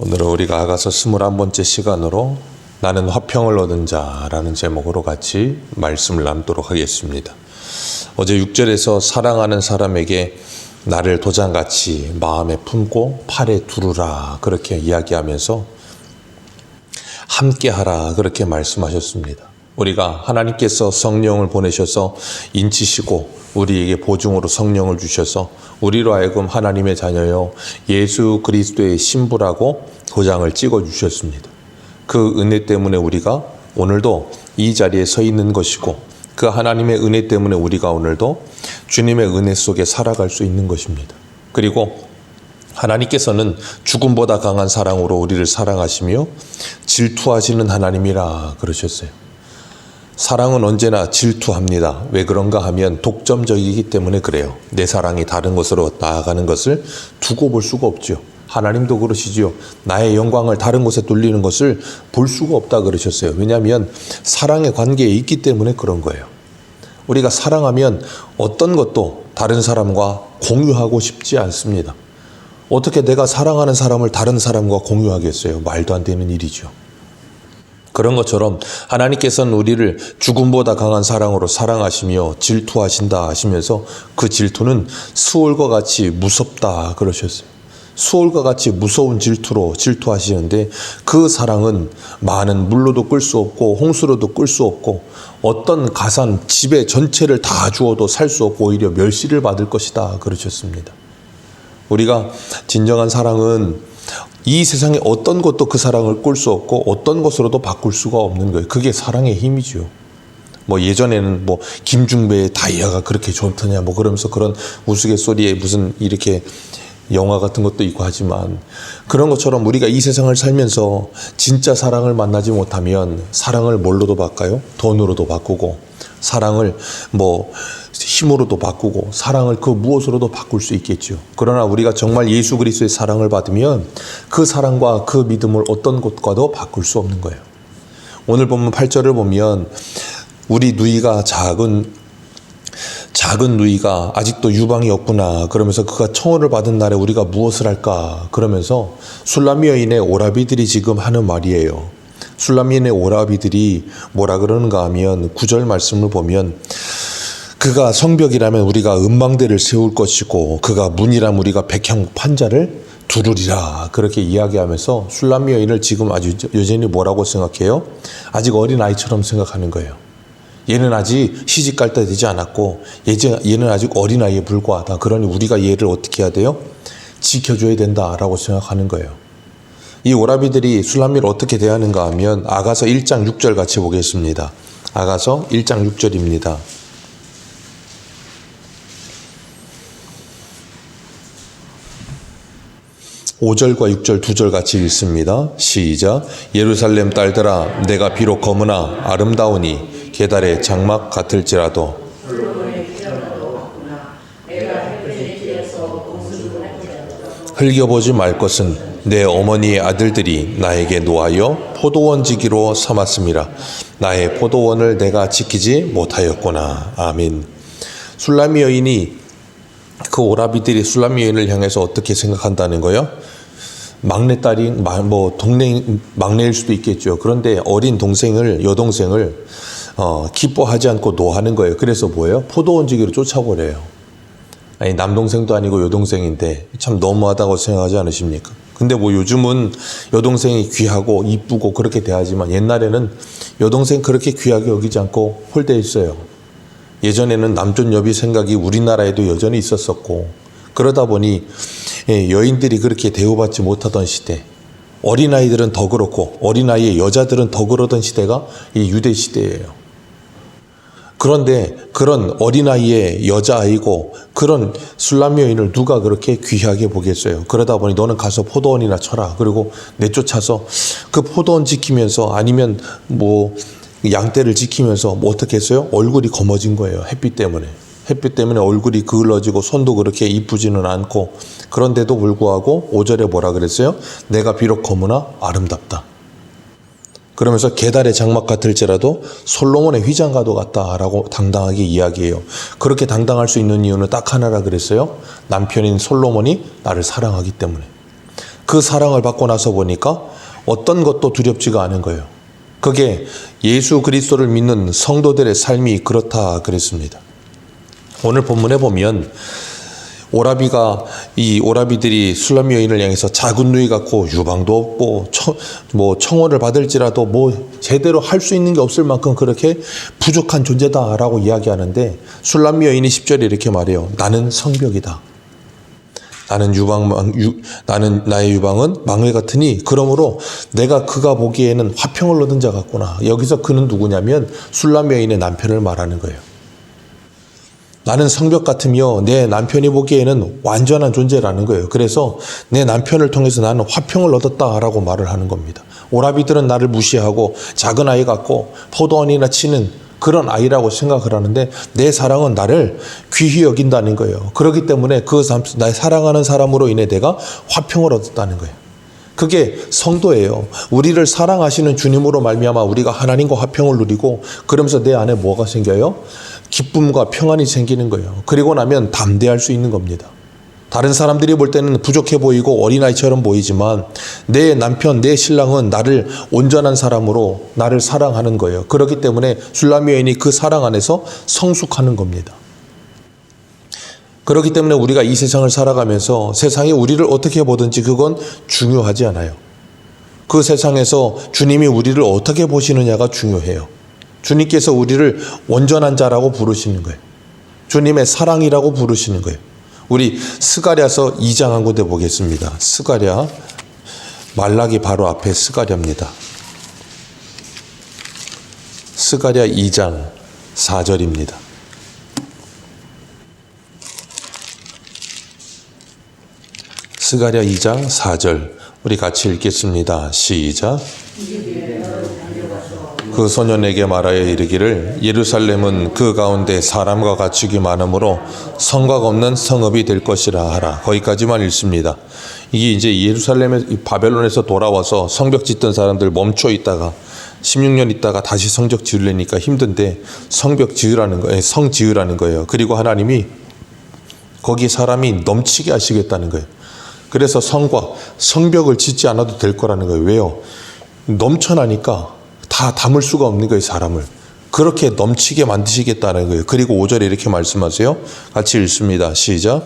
오늘은 우리가 아가서 21번째 시간으로 나는 화평을 얻은 자라는 제목으로 같이 말씀을 나누도록 하겠습니다. 어제 6절에서 사랑하는 사람에게 나를 도장같이 마음에 품고 팔에 두르라 그렇게 이야기하면서 함께하라 그렇게 말씀하셨습니다. 우리가 하나님께서 성령을 보내셔서 인치시고 우리에게 보증으로 성령을 주셔서 우리로 하여금 하나님의 자녀요 예수 그리스도의 신부라고 도장을 찍어 주셨습니다. 그 은혜 때문에 우리가 오늘도 이 자리에 서 있는 것이고 그 하나님의 은혜 때문에 우리가 오늘도 주님의 은혜 속에 살아갈 수 있는 것입니다. 그리고 하나님께서는 죽음보다 강한 사랑으로 우리를 사랑하시며 질투하시는 하나님이라 그러셨어요. 사랑은 언제나 질투합니다. 왜 그런가 하면 독점적이기 때문에 그래요. 내 사랑이 다른 것으로 나아가는 것을 두고 볼 수가 없죠. 하나님도 그러시지요. 나의 영광을 다른 곳에 돌리는 것을 볼 수가 없다 그러셨어요. 왜냐하면 사랑의 관계에 있기 때문에 그런 거예요. 우리가 사랑하면 어떤 것도 다른 사람과 공유하고 싶지 않습니다. 어떻게 내가 사랑하는 사람을 다른 사람과 공유하겠어요? 말도 안 되는 일이죠. 그런 것처럼 하나님께서는 우리를 죽음보다 강한 사랑으로 사랑하시며 질투하신다 하시면서 그 질투는 수월과 같이 무섭다 그러셨어요. 수월과 같이 무서운 질투로 질투하시는데 그 사랑은 많은 물로도 끌 수 없고 홍수로도 끌 수 없고 어떤 가산 집의 전체를 다 주어도 살 수 없고 오히려 멸시를 받을 것이다 그러셨습니다. 우리가 진정한 사랑은 이 세상에 어떤 것도 그 사랑을 꿀 수 없고 어떤 것으로도 바꿀 수가 없는 거예요. 그게 사랑의 힘이죠. 뭐 예전에는 뭐 김중배의 다이아가 그렇게 좋더냐 뭐 그러면서 그런 우스갯소리에 무슨 이렇게 영화 같은 것도 있고 하지만 그런 것처럼 우리가 이 세상을 살면서 진짜 사랑을 만나지 못하면 사랑을 뭘로도 바꿔요? 돈으로도 바꾸고 사랑을 뭐 힘으로도 바꾸고 사랑을 그 무엇으로도 바꿀 수 있겠죠. 그러나 우리가 정말 예수 그리스도의 사랑을 받으면 그 사랑과 그 믿음을 어떤 것과도 바꿀 수 없는 거예요. 오늘 보면 8절을 보면 우리 누이가 작은 작은 누이가 아직도 유방이 없구나. 그러면서 그가 청혼을 받은 날에 우리가 무엇을 할까? 그러면서 술라미 여인의 오라비들이 지금 하는 말이에요. 술라미인의 오라비들이 뭐라 그러는가 하면 구절 말씀을 보면 그가 성벽이라면 우리가 음망대를 세울 것이고 그가 문이라면 우리가 백향 판자를 두르리라 그렇게 이야기하면서 술라미 여인을 지금 아주 여전히 뭐라고 생각해요? 아직 어린 아이처럼 생각하는 거예요. 얘는 아직 시집 갈 때 되지 않았고 얘는 아직 어린 아이에 불과하다. 그러니 우리가 얘를 어떻게 해야 돼요? 지켜줘야 된다라고 생각하는 거예요. 이 오라비들이 술람미를 어떻게 대하는가 하면 아가서 1장 6절 같이 보겠습니다. 아가서 1장 6절입니다. 오절과육절두 절 같이 읽습니다. 시작. 예루살렘 딸들아, 내가 비록 검으나 아름다우니 계달의 장막 같을지라도 흘겨보지 말 것은 내 어머니의 아들들이 나에게 노하여 포도원지기로 삼았음이라. 나의 포도원을 내가 지키지 못하였구나. 아멘. 술라미 여인이 그 오라비들이 술라미 여인을 향해서 어떻게 생각한다는 거요? 막내딸이 뭐 동네 막내일 수도 있겠죠. 그런데 어린 동생을 여동생을 어, 기뻐하지 않고 노하는 거예요. 그래서 뭐예요? 포도원지기로 쫓아버려요. 아니 남동생도 아니고 여동생인데 참 너무하다고 생각하지 않으십니까? 근데 뭐 요즘은 여동생이 귀하고 이쁘고 그렇게 대하지만 옛날에는 여동생 그렇게 귀하게 여기지 않고 홀대했어요. 예전에는 남존 여비 생각이 우리나라에도 여전히 있었었고 그러다 보니 예, 여인들이 그렇게 대우받지 못하던 시대 어린아이들은 더 그렇고 어린아이의 여자들은 더 그러던 시대가 이 유대 시대예요. 그런데 그런 어린아이의 여자아이고 그런 술람 여인을 누가 그렇게 귀하게 보겠어요. 그러다 보니 너는 가서 포도원이나 쳐라. 그리고 내쫓아서 그 포도원 지키면서 아니면 뭐 양떼를 지키면서 뭐 어떻게 했어요? 얼굴이 검어진 거예요. 햇빛 때문에. 햇빛 때문에 얼굴이 그을러지고 손도 그렇게 이쁘지는 않고 그런데도 불구하고 5절에 뭐라 그랬어요? 내가 비록 검으나 아름답다. 그러면서 계달의 장막 같을지라도 솔로몬의 휘장과도 같다라고 당당하게 이야기해요. 그렇게 당당할 수 있는 이유는 딱 하나라 그랬어요. 남편인 솔로몬이 나를 사랑하기 때문에. 그 사랑을 받고 나서 보니까 어떤 것도 두렵지가 않은 거예요. 그게 예수 그리스도를 믿는 성도들의 삶이 그렇다 그랬습니다. 오늘 본문에 보면 오라비가 이 오라비들이 술람 여인을 향해서 작은 누이 같고 유방도 없고 청, 뭐 청혼을 받을지라도 뭐 제대로 할 수 있는 게 없을 만큼 그렇게 부족한 존재다라고 이야기하는데 술람 여인이 10절에 이렇게 말해요. 나는 성벽이다. 나는 유방 유, 나는 나의 유방은 망을 같으니 그러므로 내가 그가 보기에는 화평을 얻은 자 같구나. 여기서 그는 누구냐면 술람 여인의 남편을 말하는 거예요. 나는 성벽 같으며 내 남편이 보기에는 완전한 존재라는 거예요. 그래서 내 남편을 통해서 나는 화평을 얻었다라고 말을 하는 겁니다. 오라비들은 나를 무시하고 작은 아이 같고 포도원이나 치는 그런 아이라고 생각을 하는데 내 사랑은 나를 귀히 여긴다는 거예요. 그렇기 때문에 그 사람, 날 사랑하는 사람으로 인해 내가 화평을 얻었다는 거예요. 그게 성도예요. 우리를 사랑하시는 주님으로 말미암아 우리가 하나님과 화평을 누리고 그러면서 내 안에 뭐가 생겨요? 기쁨과 평안이 생기는 거예요. 그리고 나면 담대할 수 있는 겁니다. 다른 사람들이 볼 때는 부족해 보이고 어린아이처럼 보이지만 내 남편, 내 신랑은 나를 온전한 사람으로 나를 사랑하는 거예요. 그렇기 때문에 술람 여인이 그 사랑 안에서 성숙하는 겁니다. 그렇기 때문에 우리가 이 세상을 살아가면서 세상이 우리를 어떻게 보든지 그건 중요하지 않아요. 그 세상에서 주님이 우리를 어떻게 보시느냐가 중요해요. 주님께서 우리를 온전한 자라고 부르시는 거예요. 주님의 사랑이라고 부르시는 거예요. 우리 스가랴서 2장 한 군데 보겠습니다. 스가랴 말라기 바로 앞에 스가랴입니다. 스가랴 2장 4절입니다. 스가랴 2장 4절 우리 같이 읽겠습니다. 시작. 그 소년에게 말하여 이르기를 예루살렘은 그 가운데 사람과 가축이 많으므로 성곽 없는 성읍이 될 것이라 하라. 거기까지만 읽습니다. 이게 이제 예루살렘에 바벨론에서 돌아와서 성벽 짓던 사람들 멈춰 있다가 16년 있다가 다시 성적 지으려니까 힘든데 성벽 지으라는 거예요. 성 지으라는 거예요. 그리고 하나님이 거기 사람이 넘치게 하시겠다는 거예요. 그래서 성과 성벽을 짓지 않아도 될 거라는 거예요. 왜요? 넘쳐나니까 다 담을 수가 없는 거예요, 사람을. 그렇게 넘치게 만드시겠다는 거예요. 그리고 5절에 이렇게 말씀하세요. 같이 읽습니다. 시작.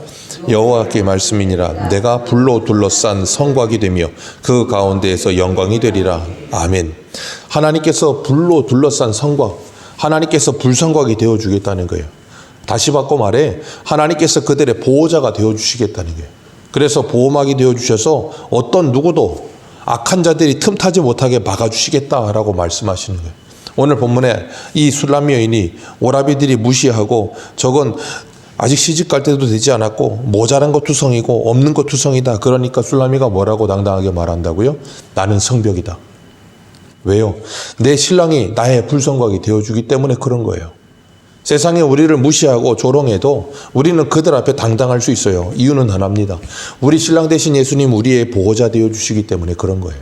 여호와께 말씀이니라 내가 불로 둘러싼 성곽이 되며 그 가운데에서 영광이 되리라. 아멘. 하나님께서 불로 둘러싼 성곽, 하나님께서 불성곽이 되어 주겠다는 거예요. 다시 바꿔 말해 하나님께서 그들의 보호자가 되어 주시겠다는 거예요. 그래서 보호막이 되어 주셔서 어떤 누구도 악한 자들이 틈타지 못하게 막아주시겠다라고 말씀하시는 거예요. 오늘 본문에 이 술람 여인이 오라비들이 무시하고 저건 아직 시집 갈 때도 되지 않았고 모자란 것 투성이고 없는 것 투성이다. 그러니까 술람이가 뭐라고 당당하게 말한다고요? 나는 성벽이다. 왜요? 내 신랑이 나의 불성곽이 되어주기 때문에 그런 거예요. 세상에 우리를 무시하고 조롱해도 우리는 그들 앞에 당당할 수 있어요. 이유는 하나입니다. 우리 신랑 대신 예수님 우리의 보호자 되어 주시기 때문에 그런 거예요.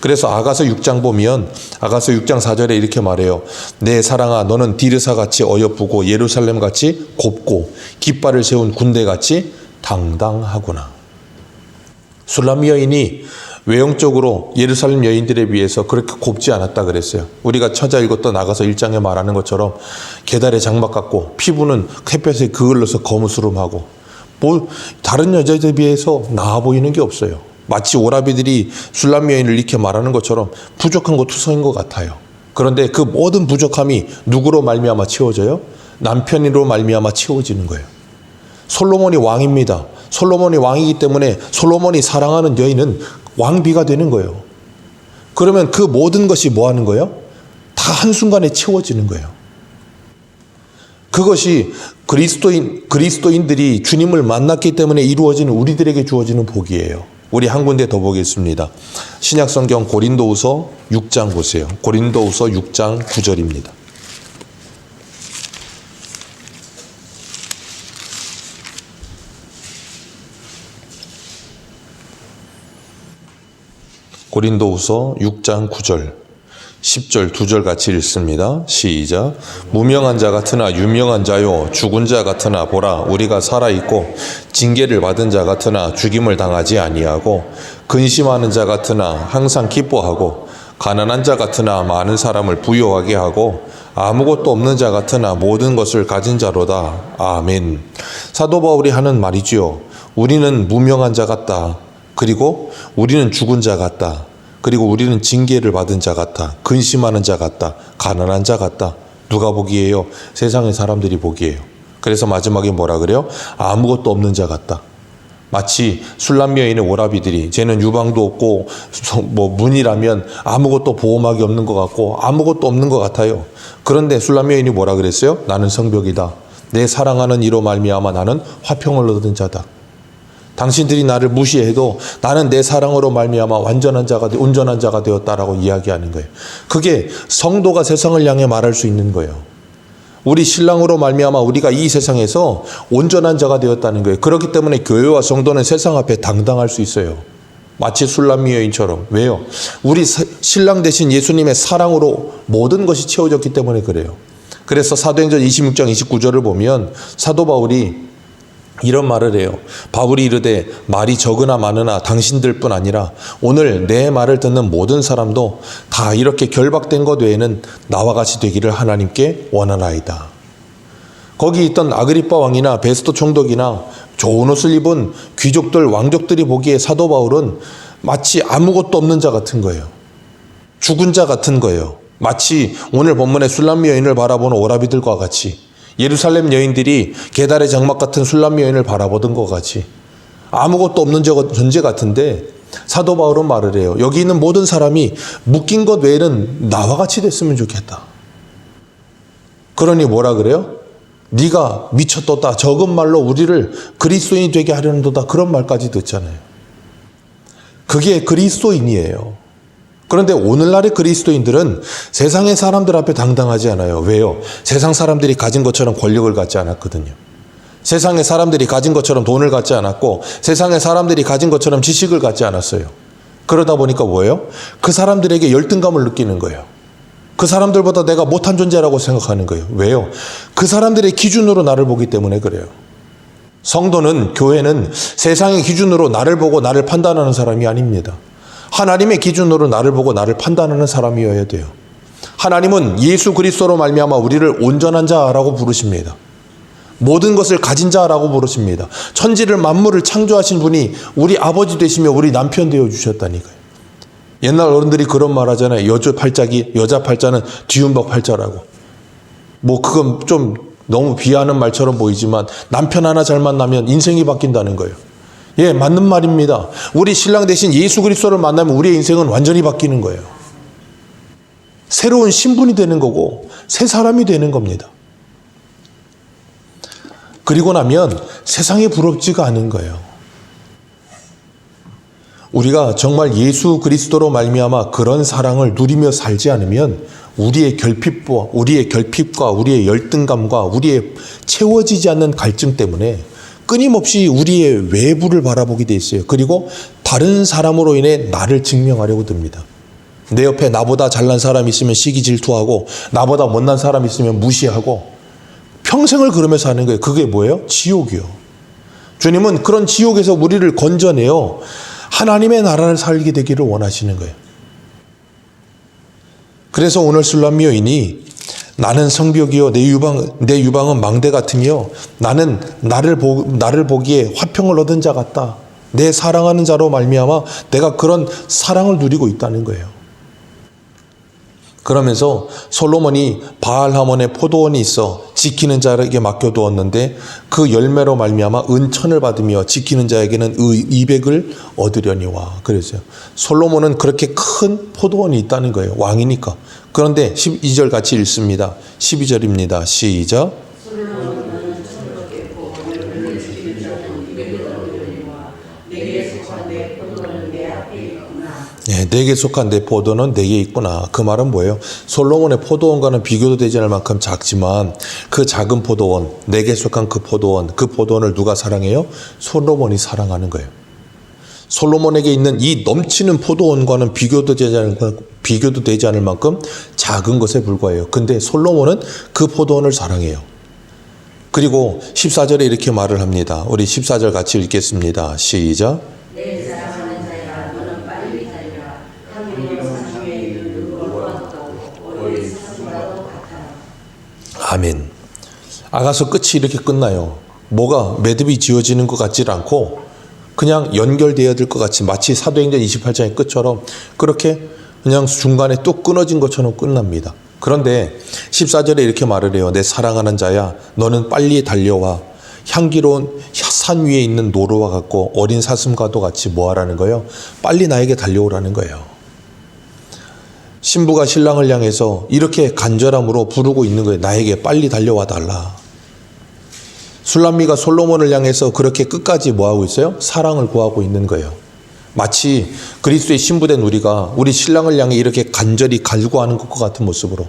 그래서 아가서 6장 보면 아가서 6장 4절에 이렇게 말해요. 내 사랑아 너는 디르사 같이 어여쁘고 예루살렘 같이 곱고 깃발을 세운 군대 같이 당당하구나. 술람 여인이 외형적으로 예루살렘 여인들에 비해서 그렇게 곱지 않았다 그랬어요. 우리가 찾아 읽었던 나가서 1장에 말하는 것처럼 계달에 장막 같고 피부는 햇볕에 그을러서 거무스름하고 뭐 다른 여자들에 비해서 나아 보이는 게 없어요. 마치 오라비들이 술람 여인을 이렇게 말하는 것처럼 부족한 것 투성인 것 같아요. 그런데 그 모든 부족함이 누구로 말미암아 채워져요? 남편으로 말미암아 채워지는 거예요. 솔로몬이 왕입니다. 솔로몬이 왕이기 때문에 솔로몬이 사랑하는 여인은 왕비가 되는 거예요. 그러면 그 모든 것이 뭐 하는 거예요? 다 한순간에 채워지는 거예요. 그것이 그리스도인, 그리스도인들이 주님을 만났기 때문에 이루어지는 우리들에게 주어지는 복이에요. 우리 한 군데 더 보겠습니다. 신약 성경 고린도후서 6장 보세요. 고린도후서 6장 9절입니다. 고린도후서 6장 9절 10절 두절 같이 읽습니다. 시작. 무명한 자 같으나 유명한 자요 죽은 자 같으나 보라 우리가 살아 있고 징계를 받은 자 같으나 죽임을 당하지 아니하고 근심하는 자 같으나 항상 기뻐하고 가난한 자 같으나 많은 사람을 부유하게 하고 아무것도 없는 자 같으나 모든 것을 가진 자로다. 아멘. 사도 바울이 하는 말이지요. 우리는 무명한 자 같다. 그리고 우리는 죽은 자 같다. 그리고 우리는 징계를 받은 자 같다. 근심하는 자 같다. 가난한 자 같다. 누가 보기에요? 세상의 사람들이 보기에요. 그래서 마지막에 뭐라 그래요? 아무것도 없는 자 같다. 마치 술람미에 있는 오라비들이 쟤는 유방도 없고 뭐 문이라면 아무것도 보호막이 없는 것 같고 아무것도 없는 것 같아요. 그런데 술람미인이 뭐라 그랬어요? 나는 성벽이다. 내 사랑하는 이로 말미암아 나는 화평을 얻은 자다. 당신들이 나를 무시해도 나는 내 사랑으로 말미암아 완전한 자가 되- 온전한 자가 되었다라고 이야기하는 거예요. 그게 성도가 세상을 향해 말할 수 있는 거예요. 우리 신랑으로 말미암아 우리가 이 세상에서 온전한 자가 되었다는 거예요. 그렇기 때문에 교회와 성도는 세상 앞에 당당할 수 있어요. 마치 술람미 여인처럼 왜요? 우리 사- 신랑 대신 예수님의 사랑으로 모든 것이 채워졌기 때문에 그래요. 그래서 사도행전 26장 29절을 보면 사도 바울이 이런 말을 해요. 바울이 이르되 말이 적으나 많으나 당신들뿐 아니라 오늘 내 말을 듣는 모든 사람도 다 이렇게 결박된 것 외에는 나와 같이 되기를 하나님께 원하나이다. 거기 있던 아그리파 왕이나 베스토 총독이나 좋은 옷을 입은 귀족들 왕족들이 보기에 사도 바울은 마치 아무것도 없는 자 같은 거예요. 죽은 자 같은 거예요. 마치 오늘 본문의 술람미 여인을 바라보는 오라비들과 같이 예루살렘 여인들이 게달의 장막 같은 술람미 여인을 바라보던 것 같이 아무것도 없는 저- 존재 같은데 사도 바울은 말을 해요. 여기 있는 모든 사람이 묶인 것 외에는 나와 같이 됐으면 좋겠다. 그러니 뭐라 그래요? 네가 미쳤도다. 적은 말로 우리를 그리스도인이 되게 하려는도다. 그런 말까지 듣잖아요. 그게 그리스도인이에요. 그런데 오늘날의 그리스도인들은 세상의 사람들 앞에 당당하지 않아요. 왜요? 세상 사람들이 가진 것처럼 권력을 갖지 않았거든요. 세상의 사람들이 가진 것처럼 돈을 갖지 않았고 세상의 사람들이 가진 것처럼 지식을 갖지 않았어요. 그러다 보니까 뭐예요? 그 사람들에게 열등감을 느끼는 거예요. 그 사람들보다 내가 못한 존재라고 생각하는 거예요. 왜요? 그 사람들의 기준으로 나를 보기 때문에 그래요. 성도는 교회는 세상의 기준으로 나를 보고 나를 판단하는 사람이 아닙니다. 하나님의 기준으로 나를 보고 나를 판단하는 사람이어야 돼요. 하나님은 예수 그리스도로 말미암아 우리를 온전한 자라고 부르십니다. 모든 것을 가진 자라고 부르십니다. 천지를 만물을 창조하신 분이 우리 아버지 되시며 우리 남편 되어 주셨다니까요. 옛날 어른들이 그런 말 하잖아요. 여자 팔자기, 여자 팔자는 뒤움박 팔자라고. 뭐 그건 좀 너무 비하는 말처럼 보이지만 남편 하나 잘 만나면 인생이 바뀐다는 거예요. 예, 맞는 말입니다. 우리 신랑 대신 예수 그리스도를 만나면 우리의 인생은 완전히 바뀌는 거예요. 새로운 신분이 되는 거고 새 사람이 되는 겁니다. 그리고 나면 세상에 부럽지가 않은 거예요. 우리가 정말 예수 그리스도로 말미암아 그런 사랑을 누리며 살지 않으면 우리의 결핍과 우리의 결핍과 우리의 열등감과 우리의 채워지지 않는 갈증 때문에 끊임없이 우리의 외부를 바라보게 돼 있어요. 그리고 다른 사람으로 인해 나를 증명하려고 듭니다. 내 옆에 나보다 잘난 사람 있으면 시기 질투하고 나보다 못난 사람 있으면 무시하고 평생을 그러면서 하는 거예요. 그게 뭐예요? 지옥이요. 주님은 그런 지옥에서 우리를 건져내어 하나님의 나라를 살게 되기를 원하시는 거예요. 그래서 오늘 술람 여인이 나는 성벽이요 내 유방 내 유방은 망대 같으며 나는 나를 보 나를 보기에 화평을 얻은 자 같다. 내 사랑하는 자로 말미암아 내가 그런 사랑을 누리고 있다는 거예요. 그러면서 솔로몬이 바알 하몬의 포도원이 있어 지키는 자에게 맡겨두었는데 그 열매로 말미암아 은천을 받으며 지키는 자에게는 의 200을 얻으려니와 그랬어요. 솔로몬은 그렇게 큰 포도원이 있다는 거예요. 왕이니까. 그런데 12절 같이 읽습니다. 12절입니다. 시작. 네, 내게 속한 내 포도는 내게 있구나. 그 말은 뭐예요? 솔로몬의 포도원과는 비교도 되지 않을 만큼 작지만 그 작은 포도원, 내게 속한 그 포도원, 그 포도원을 누가 사랑해요? 솔로몬이 사랑하는 거예요. 솔로몬에게 있는 이 넘치는 포도원과는 비교도 되지 않을, 비교도 되지 않을 만큼 작은 것에 불과해요. 근데 솔로몬은 그 포도원을 사랑해요. 그리고 14절에 이렇게 말을 합니다. 우리 14절 같이 읽겠습니다. 시작. 아멘. 아가서 끝이 이렇게 끝나요. 뭐가 매듭이 지어지는 것 같질 않고 그냥 연결되어야 될 것 같이 마치 사도행전 28장의 끝처럼 그렇게 그냥 중간에 또 끊어진 것처럼 끝납니다. 그런데 14절에 이렇게 말을 해요. 내 사랑하는 자야, 너는 빨리 달려와. 향기로운 산 위에 있는 노루와 같고 어린 사슴과도 같이 뭐하라는 거예요? 빨리 나에게 달려오라는 거예요. 신부가 신랑을 향해서 이렇게 간절함으로 부르고 있는 거예요. 나에게 빨리 달려와 달라. 술람미가 솔로몬을 향해서 그렇게 끝까지 뭐하고 있어요? 사랑을 구하고 있는 거예요. 마치 그리스도의 신부된 우리가 우리 신랑을 향해 이렇게 간절히 갈구하는 것과 같은 모습으로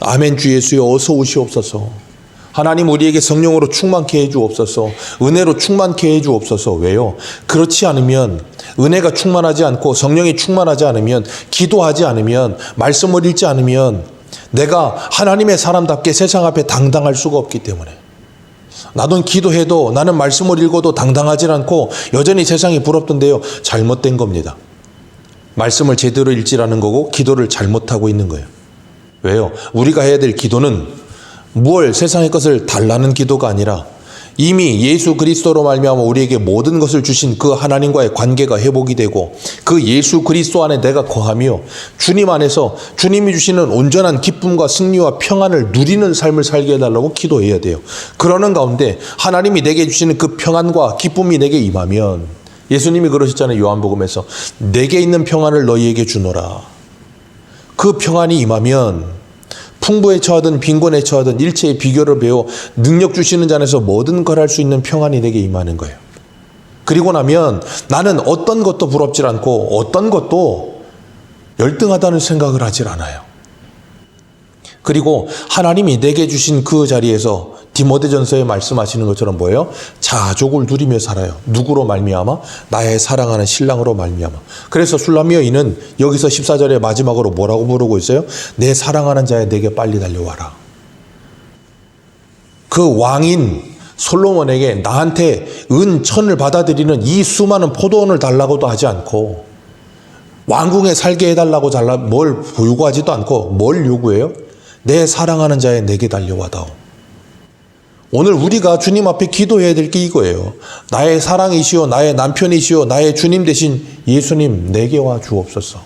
아멘 주 예수여 어서 오시옵소서. 하나님 우리에게 성령으로 충만케 해 주옵소서. 은혜로 충만케 해 주옵소서. 왜요? 그렇지 않으면 은혜가 충만하지 않고 성령이 충만하지 않으면 기도하지 않으면 말씀을 읽지 않으면 내가 하나님의 사람답게 세상 앞에 당당할 수가 없기 때문에 나도 기도해도 나는 말씀을 읽어도 당당하지 않고 여전히 세상이 부럽던데요. 잘못된 겁니다. 말씀을 제대로 읽지라는 거고 기도를 잘못하고 있는 거예요. 왜요? 우리가 해야 될 기도는 무얼 세상의 것을 달라는 기도가 아니라 이미 예수 그리스도로 말미암아 우리에게 모든 것을 주신 그 하나님과의 관계가 회복이 되고 그 예수 그리스도 안에 내가 거하며 주님 안에서 주님이 주시는 온전한 기쁨과 승리와 평안을 누리는 삶을 살게 해달라고 기도해야 돼요. 그러는 가운데 하나님이 내게 주시는 그 평안과 기쁨이 내게 임하면 예수님이 그러셨잖아요. 요한복음에서 내게 있는 평안을 너희에게 주노라. 그 평안이 임하면 풍부에 처하든 빈곤에 처하든 일체의 비교를 배워 능력 주시는 자에서 모든 걸할 수 있는 평안이 내게 임하는 거예요. 그리고 나면 나는 어떤 것도 부럽질 않고 어떤 것도 열등하다는 생각을 하질 않아요. 그리고 하나님이 내게 주신 그 자리에서 디모데전서에 말씀하시는 것처럼 뭐예요? 자족을 누리며 살아요. 누구로 말미암아? 나의 사랑하는 신랑으로 말미암아. 그래서 술람 여인은 여기서 14절의 마지막으로 뭐라고 부르고 있어요? 내 사랑하는 자야 내게 빨리 달려와라. 그 왕인 솔로몬에게 나한테 은 천을 받아들이는 이 수많은 포도원을 달라고도 하지 않고 왕궁에 살게 해달라고 잘라 뭘 요구하지도 않고 뭘 요구해요? 내 사랑하는 자에 내게 달려와다오. 오늘 우리가 주님 앞에 기도해야 될 게 이거예요. 나의 사랑이시오, 나의 남편이시오, 나의 주님 대신 예수님 내게 와 주옵소서.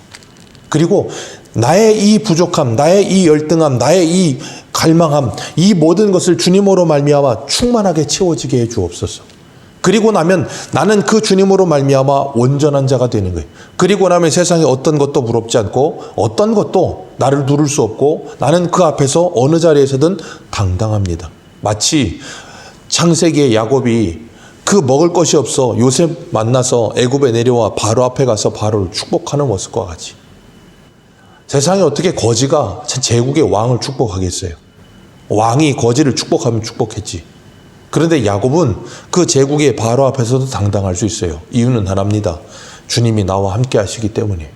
그리고 나의 이 부족함, 나의 이 열등함, 나의 이 갈망함, 이 모든 것을 주님으로 말미암아 충만하게 채워지게 해 주옵소서. 그리고 나면 나는 그 주님으로 말미암아 온전한 자가 되는 거예요. 그리고 나면 세상에 어떤 것도 부럽지 않고 어떤 것도 나를 누를 수 없고 나는 그 앞에서 어느 자리에서든 당당합니다. 마치 창세기의 야곱이 그 먹을 것이 없어 요셉 만나서 애굽에 내려와 바로 앞에 가서 바로를 축복하는 모습과 같이 세상에 어떻게 거지가 제국의 왕을 축복하겠어요? 왕이 거지를 축복하면 축복했지. 그런데 야곱은 그 제국의 바로 앞에서도 당당할 수 있어요. 이유는 하나입니다. 주님이 나와 함께 하시기 때문에.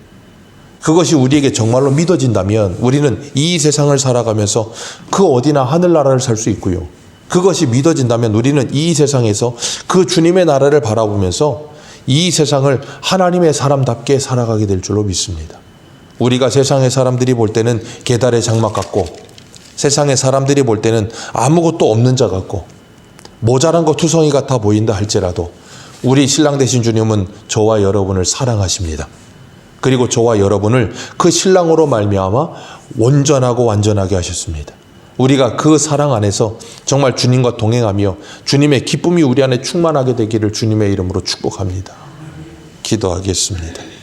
그것이 우리에게 정말로 믿어진다면 우리는 이 세상을 살아가면서 그 어디나 하늘나라를 살 수 있고요. 그것이 믿어진다면 우리는 이 세상에서 그 주님의 나라를 바라보면서 이 세상을 하나님의 사람답게 살아가게 될 줄로 믿습니다. 우리가 세상의 사람들이 볼 때는 계달의 장막 같고 세상의 사람들이 볼 때는 아무것도 없는 자 같고 모자란 것 투성이 같아 보인다 할지라도 우리 신랑 되신 주님은 저와 여러분을 사랑하십니다. 그리고 저와 여러분을 그 신랑으로 말미암아 온전하고 완전하게 하셨습니다. 우리가 그 사랑 안에서 정말 주님과 동행하며 주님의 기쁨이 우리 안에 충만하게 되기를 주님의 이름으로 축복합니다. 기도하겠습니다.